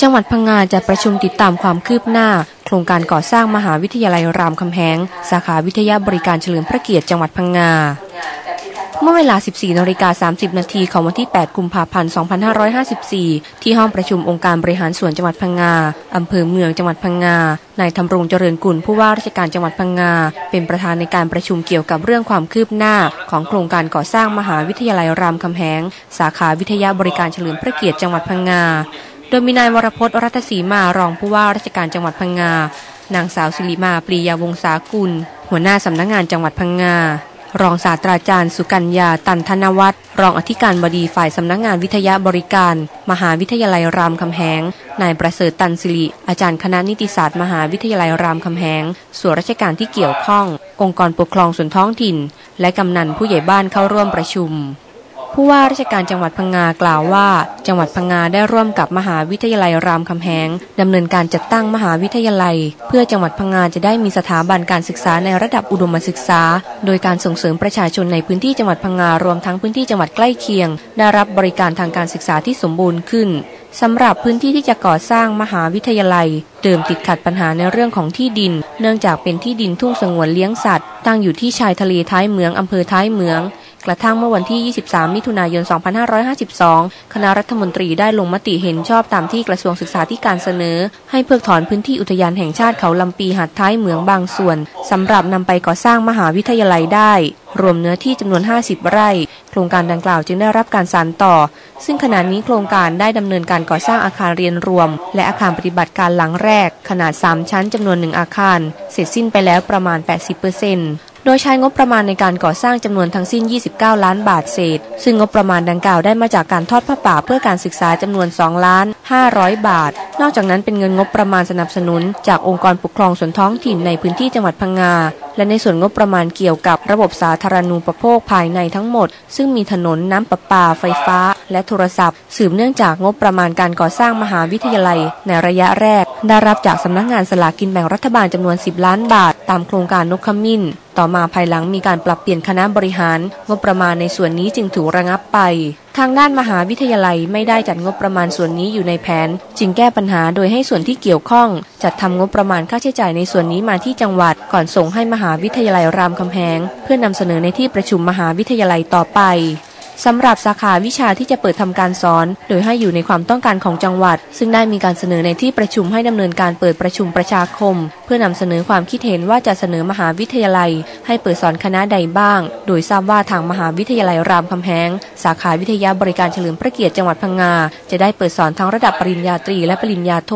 จังหวัดพังงาจะประชุมติดตามความคืบหน้า โครงการก่อสร้างมหาวิทยาลัยรามคำแหง สาขาวิทยาบริการเฉลิมพระเกียรติจังหวัดพังงา เมื่อเวลา 14นาฬิกา30 นาทีของวันที่ 8 กุมภาพันธ์ 2554 ที่ห้องประชุมองค์การบริหารส่วนจังหวัดพังงา อำเภอเมืองจังหวัดพังงา นายธำรงเจริญกุลผู้ว่าราชการจังหวัดพังงา เป็นประธานในการประชุมเกี่ยวกับเรื่องความคืบหน้า ของโครงการก่อสร้างมหาวิทยาลัยรามคำแหง สาขาวิทยาบริการเฉลิมพระเกียรติจังหวัดพังงา โดยมีนายวรพจน์รัตศรีมารองผู้ว่าราชการจังหวัดพังงา นางสาวสิริมาปรียาวงศากุล หัวหน้าสำนักงงานจังหวัดพังงา รองศาสตราจารย์สุกัญญาตันธนวัฒน์รองอธิการบดีฝ่ายสำนักงงานวิทยาบริการ มหาวิทยาลัยรามคำแหง นายประเสริฐตันสิริ อาจารย์คณะนิติศาสตร์มหาวิทยาลัยรามคำแหง ส่วนราชการที่เกี่ยวข้อง องค์กรปกครองส่วนท้องถิ่น และกำนันผู้ใหญ่บ้านเข้าร่วมประชุม ผู้ว่าราชการจังหวัดพังงากล่าวว่า จังหวัดพังงาได้ร่วมกับมหาวิทยาลัยรามคำแหงดำเนินการจัดตั้งมหาวิทยาลัย เพื่อจังหวัดพังงาจะได้มีสถาบันการศึกษาในระดับอุดมศึกษา โดยการส่งเสริมประชาชนในพื้นที่จังหวัดพังงารวมทั้งพื้นที่จังหวัดใกล้เคียง ได้รับบริการทางการศึกษาที่สมบูรณ์ขึ้น สำหรับพื้นที่ที่จะก่อสร้างมหาวิทยาลัยเดิมติดขัดปัญหาในเรื่องของที่ดิน เนื่องจากเป็นที่ดินทุ่งสงวนเลี้ยงสัตว์ ตั้งอยู่ที่ชายทะเลท้ายเมืองอำเภอท้ายเมือง กระทั่งเมื่อวันที่ 23 มิถุนายน 2552 คณะรัฐมนตรีได้ลงมติเห็นชอบตามที่กระทรวงศึกษาธิการเสนอ ให้เพิกถอนพื้นที่อุทยานแห่งชาติเขาลำปีหาดท้ายเมืองบางส่วนสำหรับนำไปก่อสร้างมหาวิทยาลัยได้ รวมเนื้อที่จำนวน 50 ไร่ โครงการดังกล่าวจึงได้รับการสานต่อ ซึ่งขณะนี้โครงการได้ดำเนินการก่อสร้างอาคารเรียนรวม และอาคารปฏิบัติการหลังแรก ขนาด 3 ชั้นจำนวนหนึ่งอาคาร เสร็จสิ้นไปแล้วประมาณ 80% โดยใช้งบประมาณในการก่อสร้างจำนวนทั้งสิ้น 29 ล้านบาทเศษ ซึ่งงบประมาณดังกล่าวได้มาจากการทอดผ้าป่าเพื่อการศึกษาจำนวน 2 ล้าน 500 บาท นอกจากนั้นเป็นเงินงบประมาณสนับสนุน จากองค์กรปกครองส่วนท้องถิ่นในพื้นที่จังหวัดพังงา และในส่วนงบประมาณเกี่ยวกับระบบสาธารณูปโภคภายในทั้งหมด ซึ่งมีถนนน้ำประปา ไฟฟ้า และโทรศัพท์ สืบเนื่องจากงบประมาณการก่อสร้างมหาวิทยาลัย ในระยะแรก ได้รับจากสำนักงานสลากกินแบ่งรัฐบาลจำนวน 10 ล้านบาท ตามโครงการนกขมิ้นต่อมาภายหลังมีการปรับเปลี่ยนคณะบริหารงบประมาณในส่วนนี้จึงถูกระงับไป ทางด้านมหาวิทยาลัยไม่ได้จัดงบประมาณส่วนนี้อยู่ในแผน จึงแก้ปัญหาโดยให้ส่วนที่เกี่ยวข้อง จัดทำงบประมาณค่าใช้จ่ายในส่วนนี้มาที่จังหวัด ก่อนส่งให้มหาวิทยาลัยรามคำแหง เพื่อนำเสนอในที่ประชุมมหาวิทยาลัยต่อไป สำหรับสาขาวิชาที่จะเปิดทำการสอน โดยให้อยู่ในความต้องการของจังหวัด ซึ่งได้มีการเสนอในที่ประชุมให้ดำเนินการเปิดประชุมประชาคม เพื่อนำเสนอความคิดเห็นว่าจะเสนอมหาวิทยาลัย ให้เปิดสอนคณะใดบ้าง โดยทราบว่าทางมหาวิทยาลัยรามคำแหงสาขาวิทยาบริการเฉลิมพระเกียรติจังหวัดพังงาจะได้เปิดสอนทั้งระดับปริญญาตรีและปริญญาโท